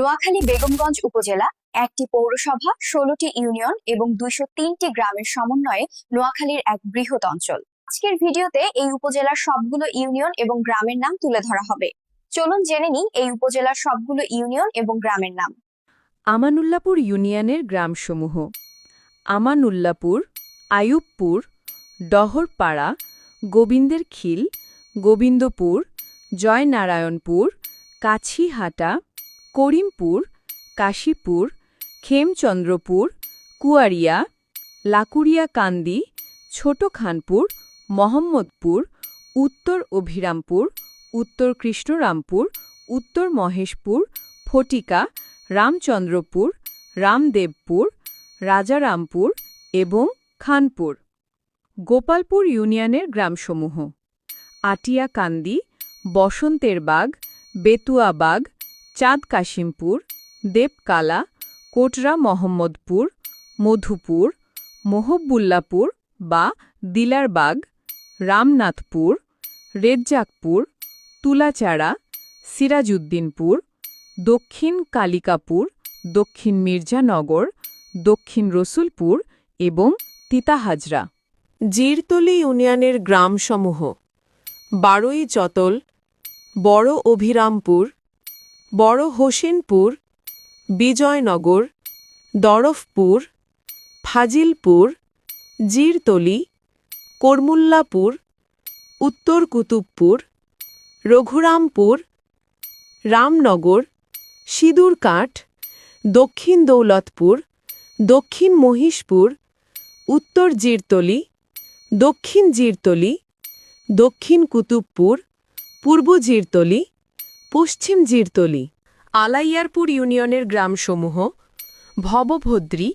নোয়াখালী বেগমগঞ্জ উপজেলা, একটি পৌরসভা, ষোলোটি ইউনিয়ন এবং দুইশো তিনটি গ্রামের সমন্বয়ে নোয়াখালীর এক বৃহৎ অঞ্চল। আজকের ভিডিওতে এই উপজেলার সবগুলো ইউনিয়ন এবং গ্রামের নাম তুলে ধরা হবে। চলুন জেনে নিই এই উপজেলার সবগুলো ইউনিয়ন এবং গ্রামের নাম। আমানুল্লাপুর ইউনিয়নের গ্রামসমূহ। আমানুল্লাপুর, আয়ুবপুর, ডহরপাড়া, গোবিন্দের খিল, গোবিন্দপুর, জয়নারায়ণপুর, কাছিহাটা করিমপুর, কাশীপুর, খেমচন্দ্রপুর, কুয়ারিয়া লাকুড়িয়া কান্দি ছোট খানপুর মোহাম্মদপুর, উত্তর অভিরামপুর, উত্তর কৃষ্ণরামপুর, উত্তর মহেশপুর, ফটিকা, রামচন্দ্রপুর, রামদেবপুর, রাজারামপুর এবং খানপুর। গোপালপুর ইউনিয়নের গ্রামসমূহ। আটিয়াকান্দি বসন্তের বাগ বেতুয়াবাগ চাঁদ কাশিমপুর, দেবকালা, কোটরা মোহাম্মদপুর, মধুপুর মোহব্বুল্লাপুর বা দিলারবাগ, রামনাথপুর, রেজ্জাকপুর, তুলাচাড়া, সিরাজউদ্দিনপুর, দক্ষিণ কালিকাপুর, দক্ষিণ মির্জানগর, দক্ষিণ রসুলপুর এবং তিতাহাজরা জিরতলি ইউনিয়নের গ্রামসমূহ। বারোই চতল বড় অভিরামপুর বড় হোসেনপুর, বিজয়নগর, দরফপুর, ফাজিলপুর, জিরতলি, করমুল্লাপুর উত্তর কুতুবপুর রঘুরামপুর, রামনগর, সিঁদুরকাঠ, দক্ষিণ দৌলতপুর, দক্ষিণ মহিষপুর, উত্তর জিরতলি, দক্ষিণ জিরতলি, দক্ষিণ কুতুবপুর, পূর্ব জিরতলি পশ্চিম জিরতলি, আলাইয়ারপুর ইউনিয়নের গ্রামসমূহ, ভবভদ্রী,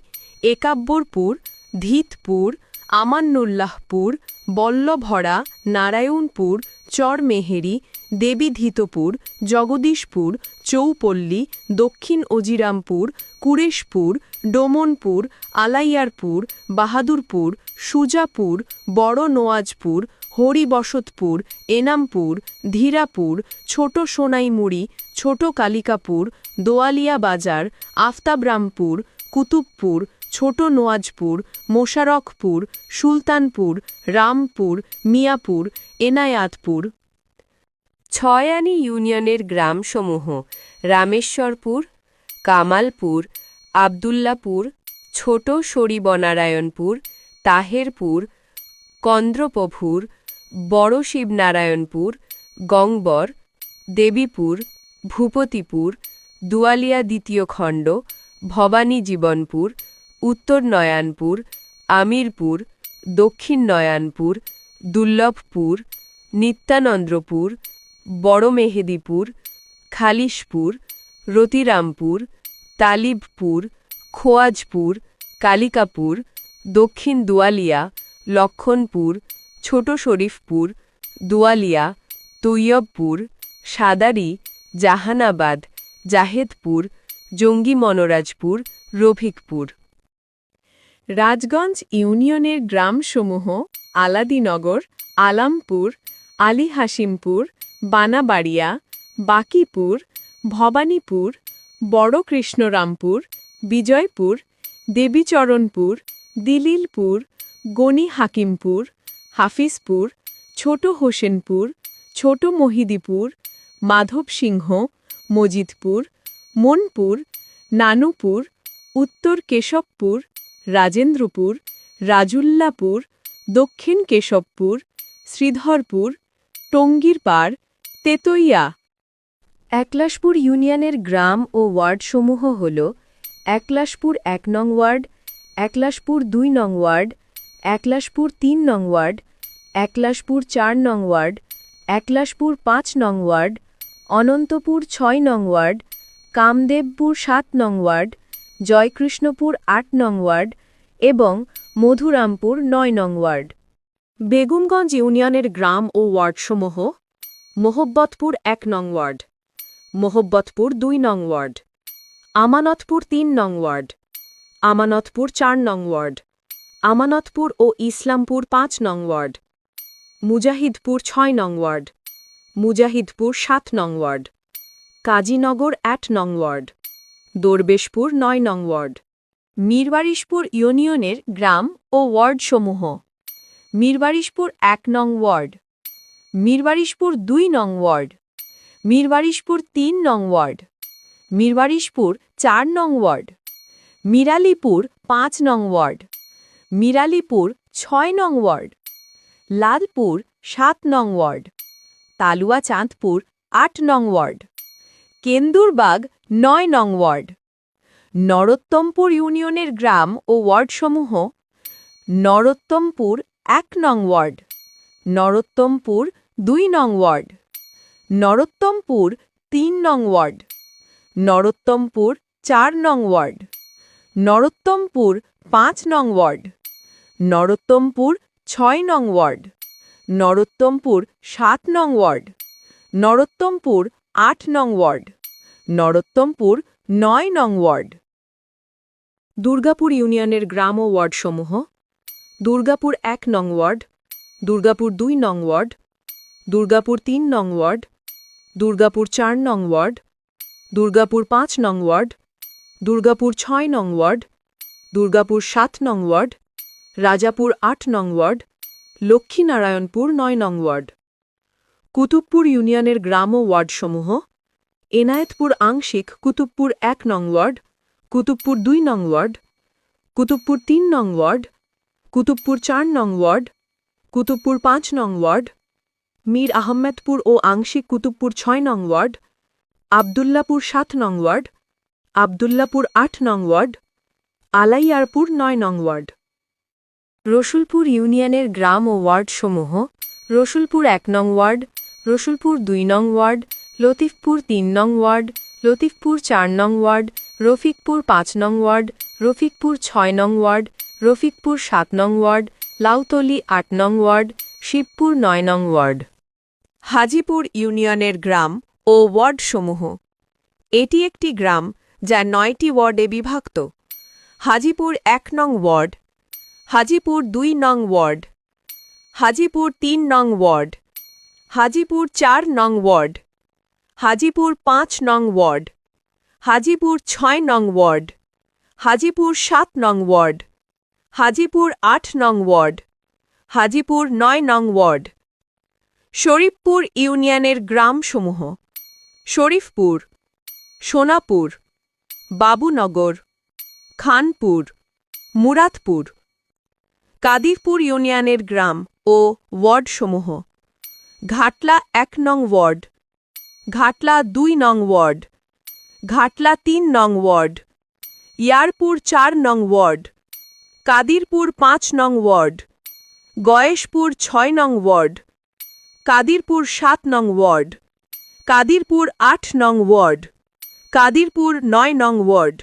একাব্বরপুর, ধিতপুর, আমান্নুল্লাহপুর, বল্লভরা, নারায়ণপুর, চরমেহেরি, দেবীধিতপুর, জগদীশপুর, চৌপল্লী, দক্ষিণ অজিরামপুর, কুরেশপুর, ডোমনপুর, আলাইয়ারপুর, বাহাদুরপুর, সুজাপুর, বড় নোয়াজপুর হরিবসতপুর, এনামপুর, ধীরাপুর, ছোট সোনাইমুড়ি, ছোট কালিকাপুর, দোয়ালিয়া বাজার, আফতাবরামপুর, কুতুবপুর, ছোট নোয়াজপুর মোশারকপুর সুলতানপুর, রামপুর, মিয়াপুর, এনায়াতপুর। ছয়ানি ইউনিয়নের গ্রামসমূহ রামেশ্বরপুর, কামালপুর, আবদুল্লাপুর, ছোট শরীবনারায়ণপুর তাহেরপুর কন্দ্রপভুর বড় শিবনারায়ণপুর, গংবর, দেবীপুর, ভূপতিপুর, দুয়ালিয়া দ্বিতীয় খণ্ড, ভবানী জীবনপুর, উত্তর নয়ানপুর, আমিরপুর, দক্ষিণ নয়ানপুর, দুর্লভপুর, নিত্যানন্দ্রপুর, বড় মেহেদিপুর, খালিশপুর, রতিরামপুর, তালিবপুর, খোয়াজপুর, কালিকাপুর, দক্ষিণ দুয়ালিয়া, লক্ষণপুর ছোট শরীফপুর, দুয়ালিয়া, তৈয়বপুর, সাদারি, জাহানাবাদ, জাহেদপুর, জঙ্গি মনোরাজপুর, রফিকপুর। রাজগঞ্জ ইউনিয়নের গ্রামসমূহ আলাদিনগর, আলামপুর আলী হাসিমপুর বানাবাড়িয়া, বাকিপুর, ভবানীপুর বড় কৃষ্ণরামপুর বিজয়পুর, দেবীচরণপুর, দিলিলপুর গনি হাকিমপুর হাফিজপুর, ছোট হোসেনপুর, ছোট মহিদিপুর, মাধব সিংহ, মজিদপুর, মনপুর, নানুপুর, উত্তর কেশবপুর, রাজেন্দ্রপুর, রাজুল্লাপুর, দক্ষিণ কেশবপুর, শ্রীধরপুর, টঙ্গীরপাড়, তেতইয়া। একলাশপুর ইউনিয়নের গ্রাম ও ওয়ার্ডসমূহ হল একলাশপুর এক নং ওয়ার্ড একলাশপুর দুই নং ওয়ার্ড একলাশপুর তিন নং ওয়ার্ড একলাশপুর চার নং ওয়ার্ড একলাশপুর পাঁচ নং ওয়ার্ড, অনন্তপুর ছয় নং ওয়ার্ড, কামদেবপুর সাত নং ওয়ার্ড, জয়কৃষ্ণপুর আট নং ওয়ার্ড এবং মধুরামপুর নয় নং ওয়ার্ড। বেগুমগঞ্জ ইউনিয়নের গ্রাম ও ওয়ার্ডসমূহ মোহব্বতপুর এক নং ওয়ার্ড, মোহব্বতপুর দুই নং ওয়ার্ড, আমানতপুর তিন নং ওয়ার্ড, আমানতপুর চার নং ওয়ার্ড, আমানতপুর ও ইসলামপুর পাঁচ নং ওয়ার্ড। মুজাহিদপুর ছয় নং ওয়ার্ড মুজাহিদপুর সাত নং ওয়ার্ড কাজীনগর আট নং ওয়ার্ড দরবেশপুর নয় নং ওয়ার্ড মিরবারিশপুর ইউনিয়নের গ্রাম ও ওয়ার্ডসমূহ মীরবারিশপুর এক নং ওয়ার্ড মিরবারিশপুর দুই নং ওয়ার্ড মিরবারিশপুর তিন নং ওয়ার্ড মিরবারিশপুর চার নং ওয়ার্ড মিরালিপুর পাঁচ নং ওয়ার্ড মিরালিপুর ছয় নং ওয়ার্ড লালপুর সাত নং ওয়ার্ড, তালুয়া চাঁদপুর আট নং ওয়ার্ড, কেন্দুরবাগ নয় নং ওয়ার্ড, নরোত্তমপুর ইউনিয়নের গ্রাম ও ওয়ার্ডসমূহ নরোত্তমপুর এক নং ওয়ার্ড, নরোত্তমপুর দুই নং ওয়ার্ড, নরোত্তমপুর তিন নং ওয়ার্ড, নরোত্তমপুর চার নং ওয়ার্ড, নরোত্তমপুর পাঁচ নং ওয়ার্ড, নরোত্তমপুর ছয় নং ওয়ার্ড নরোত্তমপুর সাত নং ওয়ার্ড নরোত্তমপুর আট নং ওয়ার্ড নরোত্তমপুর নয় নং ওয়ার্ড দুর্গাপুর ইউনিয়নের গ্রাম ও ওয়ার্ডসমূহ দুর্গাপুর এক নং ওয়ার্ড দুর্গাপুর দুই নং ওয়ার্ড দুর্গাপুর তিন নং ওয়ার্ড দুর্গাপুর চার নং ওয়ার্ড দুর্গাপুর পাঁচ নং ওয়ার্ড দুর্গাপুর ছয় নং ওয়ার্ড দুর্গাপুর সাত নং ওয়ার্ড রাজাপুর আট নং ওয়ার্ড, লক্ষ্মীনারায়ণপুর নয় নং ওয়ার্ড। কুতুবপুর ইউনিয়নের গ্রাম ও ওয়ার্ডসমূহ, এনায়েতপুর আংশিক কুতুবপুর এক নং ওয়ার্ড, কুতুবপুর দুই নং ওয়ার্ড, কুতুবপুর তিন নং ওয়ার্ড, কুতুবপুর চার নং ওয়ার্ড, কুতুবপুর পাঁচ নং ওয়ার্ড, মীর আহমেদপুর ও আংশিক কুতুবপুর ছয় নং ওয়ার্ড, আবদুল্লাপুর সাত নং ওয়ার্ড, আবদুল্লাপুর আট নং ওয়ার্ড, আলাইয়ারপুর নয় নং ওয়ার্ড। রসুলপুর ইউনিয়নের গ্রাম ও ওয়ার্ডসমূহ, রসুলপুর এক নং ওয়ার্ড, রসুলপুর দুই নং ওয়ার্ড, লতিফপুর তিন নং ওয়ার্ড, লতিফপুর চার নং ওয়ার্ড, রফিকপুর পাঁচ নং ওয়ার্ড, রফিকপুর ছয় নং ওয়ার্ড, রফিকপুর সাত নং ওয়ার্ড, লাউতলি আট নং ওয়ার্ড, শিবপুর নয় নং ওয়ার্ড। হাজিপুর ইউনিয়নের গ্রাম ও ওয়ার্ডসমূহ। এটি একটি গ্রাম যা নয়টি ওয়ার্ডে বিভক্ত। হাজিপুর এক নং ওয়ার্ড হাজিপুর দুই নং ওয়ার্ড। হাজিপুর তিন নং ওয়ার্ড। হাজিপুর চার নং ওয়ার্ড। হাজিপুর পাঁচ নং ওয়ার্ড। হাজিপুর ছয় নং ওয়ার্ড। হাজিপুর সাত নং ওয়ার্ড। হাজিপুর আট নং ওয়ার্ড। হাজিপুর নয় নং ওয়ার্ড। শরীফপুর ইউনিয়নের গ্রামসমূহ। শরীফপুর, সোনাপুর, বাবুনগর, খানপুর, মুরাদপুর। কাদিরপুর ইউনিয়নের গ্রাম ও ওয়ার্ডসমূহ। ঘাটলা এক নং ওয়ার্ড। ঘাটলা দুই নং ওয়ার্ড। ঘাটলা তিন নং ওয়ার্ড। ইয়ারপুর চার নং ওয়ার্ড। কাদিরপুর পাঁচ নং ওয়ার্ড। গয়েশপুর ছয় নং ওয়ার্ড। কাদিরপুর সাত নং ওয়ার্ড। কাদিরপুর আট নং ওয়ার্ড। কাদিরপুর নয় নং ওয়ার্ড।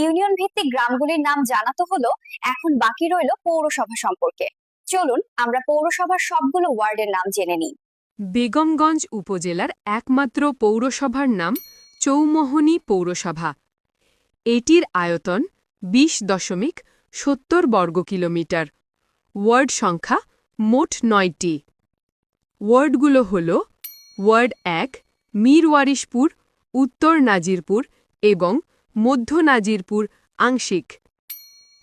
ইউনিয়ন ভিত্তিক গ্রামগুলির নাম জানা তো হলো, এখন বাকি রইল পৌরসভা সম্পর্কে। চলুন আমরা পৌরসভার সবগুলো ওয়ার্ডের নাম জেনে নিই। বেগমগঞ্জ উপজেলার একমাত্র পৌরসভার নাম চৌমোহনী পৌরসভা। এটির আয়তন বিশ দশমিক সত্তর বর্গ কিলোমিটার। ওয়ার্ড সংখ্যা মোট নয়টি। ওয়ার্ডগুলো হল ওয়ার্ড এক, মীরওয়ারিশপুর, উত্তর নাজিরপুর এবং মধ্য নাজিরপুর আংশিক।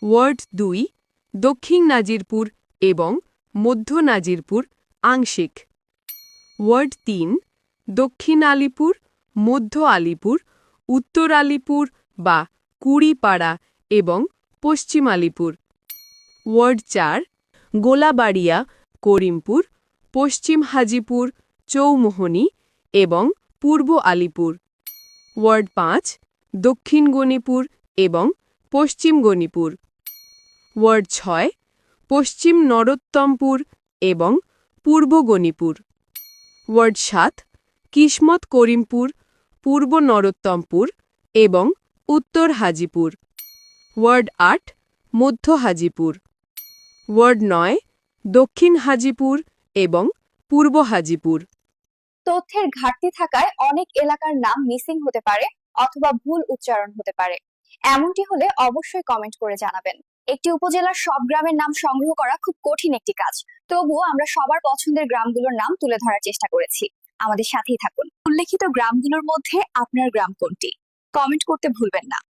ওয়ার্ড দুই, দক্ষিণ নাজিরপুর এবং মধ্য নাজিরপুর আংশিক। ওয়ার্ড তিন, দক্ষিণ আলিপুর, মধ্য আলিপুর, উত্তর আলিপুর বা কুড়িপাড়া এবং পশ্চিম আলিপুর। ওয়ার্ড চার, গোলাবাড়িয়া, করিমপুর, পশ্চিম হাজিপুর, চৌমোহনী এবং পূর্ব আলিপুর। ওয়ার্ড পাঁচ দক্ষিণ গণিপুর এবং পশ্চিম গণিপুর। ওয়ার্ড ছয়, পশ্চিম নরোত্তমপুর এবং পূর্ব গণিপুর। ওয়ার্ড সাত, কিসমত করিমপুর, পূর্ব নরোত্তমপুর এবং উত্তর হাজিপুর। ওয়ার্ড আট, মধ্য হাজিপুর। ওয়ার্ড নয়, দক্ষিণ হাজিপুর এবং পূর্ব হাজিপুর। তথ্যের ঘাটতি থাকায় অনেক এলাকার নাম মিসিং হতে পারে। অথবা ভুল উচ্চারণ হতে পারে। এমনটি হলে অবশ্যই কমেন্ট করে জানাবেন। একটি উপজেলার সব গ্রামের নাম সংগ্রহ করা খুব কঠিন একটি কাজ। তবুও আমরা সবার পছন্দের গ্রামগুলোর নাম তুলে ধরার চেষ্টা করেছি। আমাদের সাথেই থাকুন। উল্লেখিত গ্রামগুলোর মধ্যে আপনার গ্রাম কোনটি? কমেন্ট করতে ভুলবেন না।